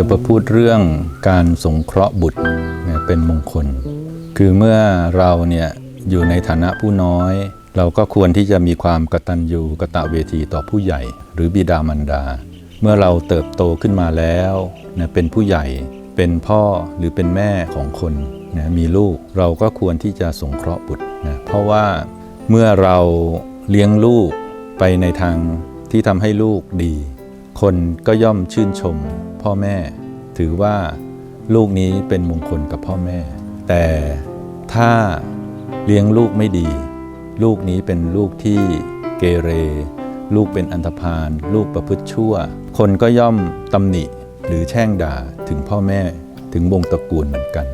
จะมาพูดเรื่องการสงเคราะห์บุตรเป็นมงคล คือเมื่อเราเนี่ยอยู่ในฐานะผู้น้อย เราก็ควรที่จะมีความกตัญญูกะตเวทีต่อผู้ใหญ่ หรือบิดามารดา เมื่อเราเติบโตขึ้นมาแล้วนะเป็นผู้ใหญ่เป็นพ่อหรือเป็นแม่ของคนนะมีลูกเราก็ควรที่จะสงเคราะห์บุตรนะเพราะว่าเมื่อเราเลี้ยงลูกไปในทางที่ทำให้ลูกดี คนก็ย่อมชื่นชมพ่อแม่ ถือว่าลูกนี้เป็นมงคลกับพ่อแม่ แต่ถ้าเลี้ยงลูกไม่ดี ลูกนี้เป็นลูกที่เกเร ลูกเป็นอันธพาลลูกประพฤติชั่ว คนก็ย่อมตำหนิหรือแช่งด่าถึงพ่อแม่ถึงวงตระกูลเหมือนกัน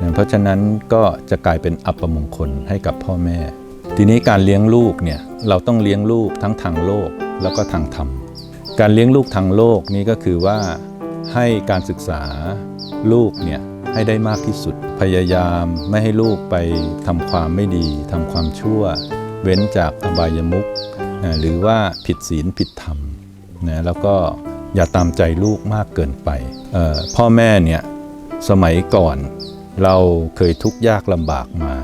นะเพราะฉะนั้นก็จะกลายเป็นอัปมงคลให้กับพ่อแม่ ทีนี้การเลี้ยงลูกเนี่ยเราต้องเลี้ยงลูกทั้งทางโลกแล้วก็ทางธรรม การเลี้ยงลูกทางโลกนี้ก็คือว่าให้การศึกษาลูกเนี่ยให้ได้มากที่สุด พยายามไม่ให้ลูกไปทำความไม่ดีทำความชั่ว เว้นจากอบายมุขนะหรือว่าผิดศีลผิดธรรมนะแล้วก็อย่าตามใจลูกมากเกินไป พ่อแม่เนี่ยสมัยก่อนเราเคยทุกข์ยากลำบากมา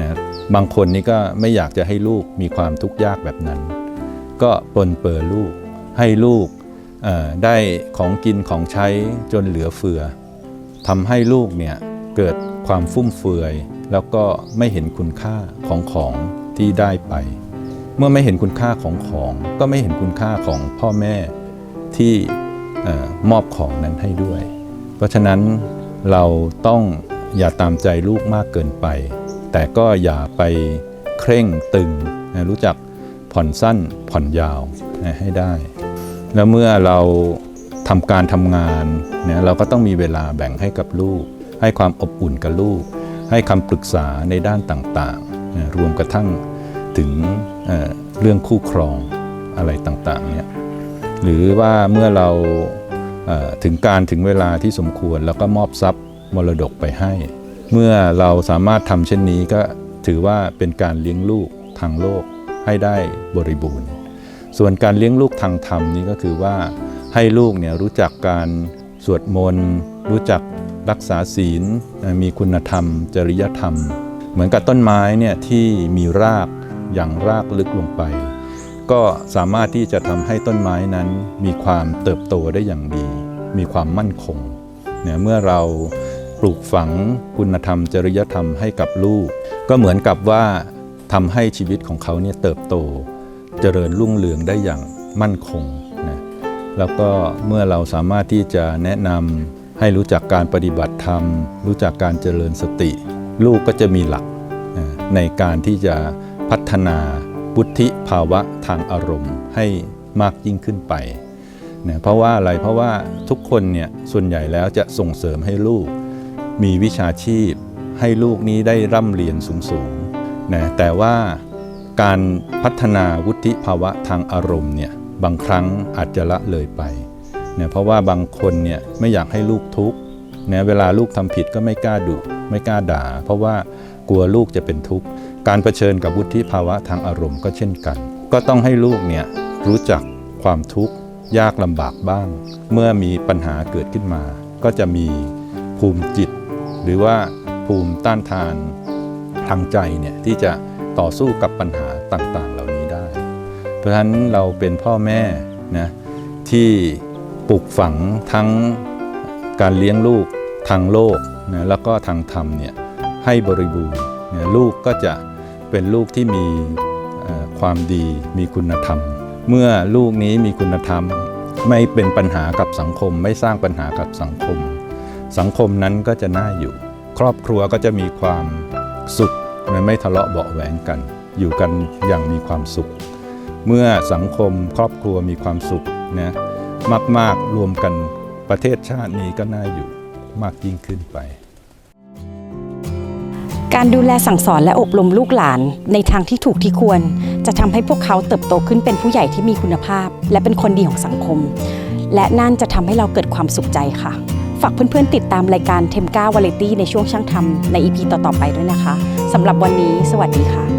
นะบางคนนี่ก็ไม่อยากจะให้ลูกมีความทุกข์ยากแบบนั้น ก็ปลนเปือลูก ให้ลูกได้ของกินของใช้จนเหลือเฟือทำให้ลูกเนี่ยเกิดความฟุ่มเฟือย แล้วก็ไม่เห็นคุณค่าของของที่ได้ไป เมื่อไม่เห็นคุณค่าของของ ก็ไม่เห็นคุณค่าของพ่อแม่ที่มอบของนั้นให้ด้วย เพราะฉะนั้นเราต้องอย่าตามใจลูกมากเกินไป แต่ก็อย่าไปเคร่งตึง รู้จักผ่อนสั้นผ่อนยาวให้ได้ แล้วเมื่อเราทำการทำงานเนี่ยเราก็ต้องมีเวลาแบ่งให้กับลูก ให้ความอบอุ่นกับลูก ให้คำปรึกษาในด้านต่างๆ รวมกระทั่งถึงเเรื่องคู่ครองอะไรต่างๆเนี่ยหรือว่าเมื่อเราเอ่อถึงการถึงเวลาที่สมควรแล้วก็มอบทรัพย์มรดกไปให้ เมื่อเราสามารถทำเช่นนี้ก็ถือว่าเป็นการเลี้ยงลูกทางโลกให้ได้บริบูรณ์ ส่วนการเลี้ยงลูกทางธรรมนี้ก็คือว่าให้ลูกเนี่ยรู้จักการสวดมนต์ รู้จักรักษาศีล มีคุณธรรม จริยธรรม เหมือนกับต้นไม้เนี่ยที่มีรากอย่างรากลึกลงไป ก็สามารถที่จะทำให้ต้นไม้นั้นมีความเติบโตได้อย่างดี มีความมั่นคงเนี่ยเมื่อเราปลูกฝังคุณธรรม จริยธรรมให้กับลูก ก็เหมือนกับว่าทำให้ชีวิตของเขาเนี่ยเติบโต เจริญรุ่งเรืองได้อย่างมั่นคงนะแล้วก็เมื่อเราสามารถที่จะแนะนำให้รู้จักการปฏิบัติธรรม รู้จักการเจริญสติ ลูกก็จะมีหลักนะในการที่จะพัฒนาบุธิภาวะทางอารมณ์ให้มากยิ่งขึ้นไปนะเพราะว่าอะไรเพราะว่าทุกคนเนี่ยส่วนใหญ่แล้วจะส่งเสริมให้ลูก มีวิชาชีพ ให้ลูกนี้ได้ร่ำเรียนสูงๆนะแต่ว่า การพัฒนาวุฒิภาวะทางอารมณ์เนี่ยบางครั้งอาจจะละเลยไปเนะเพราะว่าบางคนเนี่ยไม่อยากให้ลูกทุกข์นะเวลาลูกทำผิดก็ไม่กล้าดุไม่กล้าด่า เพราะว่ากลัวลูกจะเป็นทุกข์การเผชิญกับวุฒิภาวะทางอารมณ์ก็เช่นกัน ก็ต้องให้ลูกเนี่ยรู้จักความทุกข์ยากลำบากบ้าง เมื่อมีปัญหาเกิดขึ้นมา ก็จะมีภูมิจิต หรือว่าภูมิต้านทานทางใจเนี่ยที่จะต่อสู้กับปัญหา ต่างๆ เหล่านี้ได้ เพราะฉะนั้นเราเป็นพ่อแม่นะที่ปลูกฝังทั้งการเลี้ยงลูกทางโลกนะแล้วก็ทางธรรมเนี่ยให้บริบูรณ์นะลูกก็จะเป็นลูกที่มีความดีมีคุณธรรม เมื่อลูกนี้มีคุณธรรมไม่เป็นปัญหากับสังคม ไม่สร้างปัญหากับสังคม สังคมนั้นก็จะน่าอยู่ ครอบครัวก็จะมีความสุขไม่ทะเลาะเบาแหวงกัน อยู่กันอย่างมีความสุข เมื่อสังคมครอบครัวมีความสุขนะมาก ๆ รวมกันประเทศชาตินี้ก็น่าอยู่มากยิ่งขึ้นไป การดูแลสั่งสอนและอบรมลูกหลานในทางที่ถูกที่ควร จะทำให้พวกเขาเติบโตขึ้นเป็นผู้ใหญ่ที่มีคุณภาพ และเป็นคนดีของสังคม และนั่นจะทำให้เราเกิดความสุขใจค่ะ ฝากเพื่อนๆติดตามรายการเทมก้าวาเลตี้ในช่วงช่างทำใน EP ต่อๆไปด้วยนะคะสำหรับวันนี้ สวัสดีค่ะ